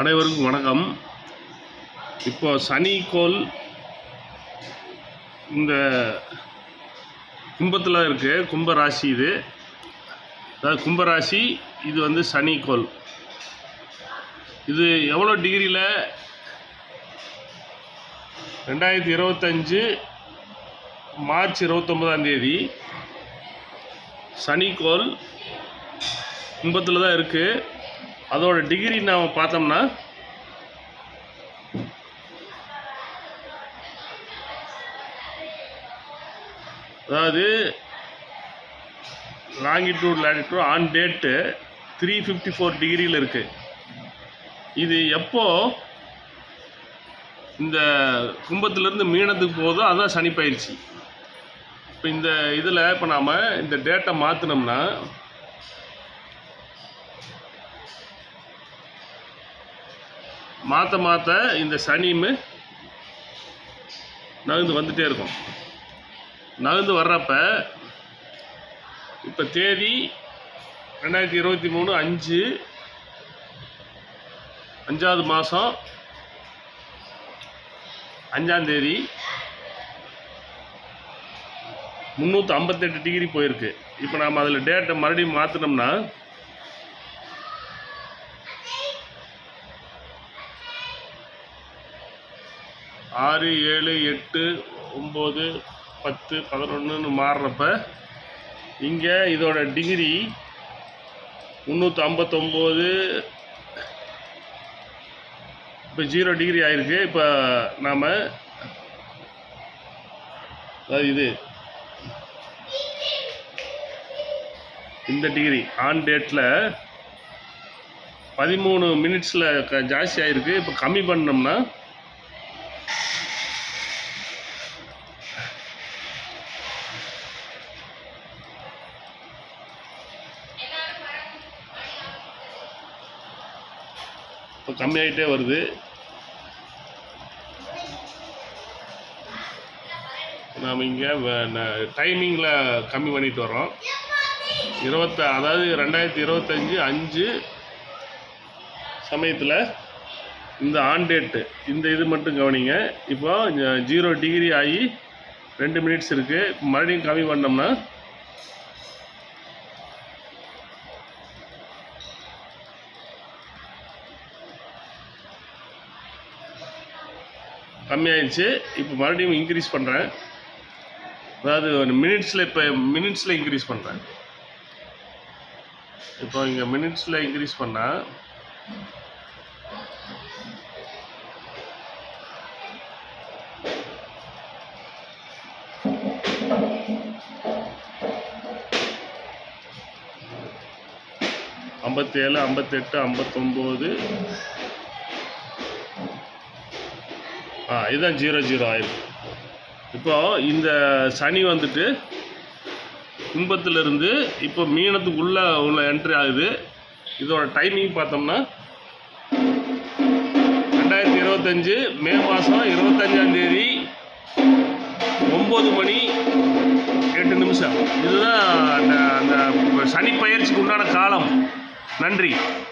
அனைவருக்கும் வணக்கம். இப்போ சனி கோள் இந்த கும்பத்தில் இருக்கு கும்பராசி இது. அதாவது கும்பராசி இது வந்து சனி கோள். இது எவ்வளோ டிகிரியில்? ரெண்டாயிரத்தி இருபத்தஞ்சு மார்ச் இருபத்தொம்போதாம் தேதி சனிக்கோள் கும்பத்தில் தான் இருக்குது அதோட டிகிரி நாம் பார்த்தோம்னா? அதாவது longitude latitude on date three fifty four டிகிரியில் இருக்குது இது எப்போ? இந்த கும்பத்திலேருந்து மீனத்துக்கு போதோ அதுதான் சனி பயிற்சி. இப்போ இந்த இதில் இப்போ நாம் இந்த டேட்டை மாற்றினோம்னா மாற்ற மாற்ற இந்த சனியும் நகர்ந்து வந்துகிட்டே இருக்கும். நகர்ந்து வர்றப்ப இப்போ தேதி ரெண்டாயிரத்தி இருபத்தி மூணு அஞ்சு அஞ்சாவது மாதம் அஞ்சாந்தேதி முந்நூற்றி ஐம்பத்தெட்டு டிகிரி போயிருக்கு. இப்போ நாம் அதில் டேட்டை மறுபடியும் மாற்றினோம்னா ஆறு ஏழு எட்டு ஒம்பது பத்து பதினொன்றுன்னு மாறுறப்ப இங்கே இதோட டிகிரி முந்நூற்றி ஐம்பத்தொம்போது இப்போ ஜீரோ டிகிரி ஆயிருக்கு. இப்போ நாம் அதாவது இது இந்த டிகிரி ஆன் டேட்டில் பதிமூணு மினிட்ஸில் க ஜாஸ்தி ஆயிருக்கு. இப்போ கம்மி பண்ணோம்னா இப்போ கம்மியாயிட்டே வருது. நாம் இங்கே டைமிங்கில் கம்மி பண்ணிட்டு வரோம் இருபத்த அதாவது ரெண்டாயிரத்தி இருபத்தஞ்சி அஞ்சு சமயத்தில் இந்த ஆன் டேட்டு இந்த இது மட்டும் கவனிங்க. இப்போ ஜீரோ டிகிரி ஆகி ரெண்டு மினிட்ஸ் இருக்குது மறுபடியும் கம்மி பண்ணோம்னா கம்மியாயிடுச்சு. இப்போ மறுபடியும் இன்க்ரீஸ் பண்ணுறேன் அதாவது ஒரு மினிட்ஸில் இப்போ மினிட்ஸில் இன்க்ரீஸ் பண்ணுறேன் இப்போ இங்கே மினிட்ஸில் இன்க்ரீஸ் பண்ணால் ஐம்பத்தேழு ஐம்பத்தெட்டு ஐம்பத்தொம்போது ஆ இதுதான் ஜீரோ ஜீரோ ஆயிருக்கு இப்போது இந்த சனி வந்துட்டு கும்பத்திலிருந்து இப்போ மீனத்துக்குள்ளே உள்ள என்ட்ரி ஆகுது. இதோட டைமிங் பார்த்தோம்னா ரெண்டாயிரத்தி இருபத்தஞ்சு மே மாதம் இருபத்தஞ்சாந்தேதி ஒம்பது மணி எட்டு நிமிஷம். இதுதான் அந்த அந்த சனி பயிற்சிக்கு உண்டான காலம். நன்றி.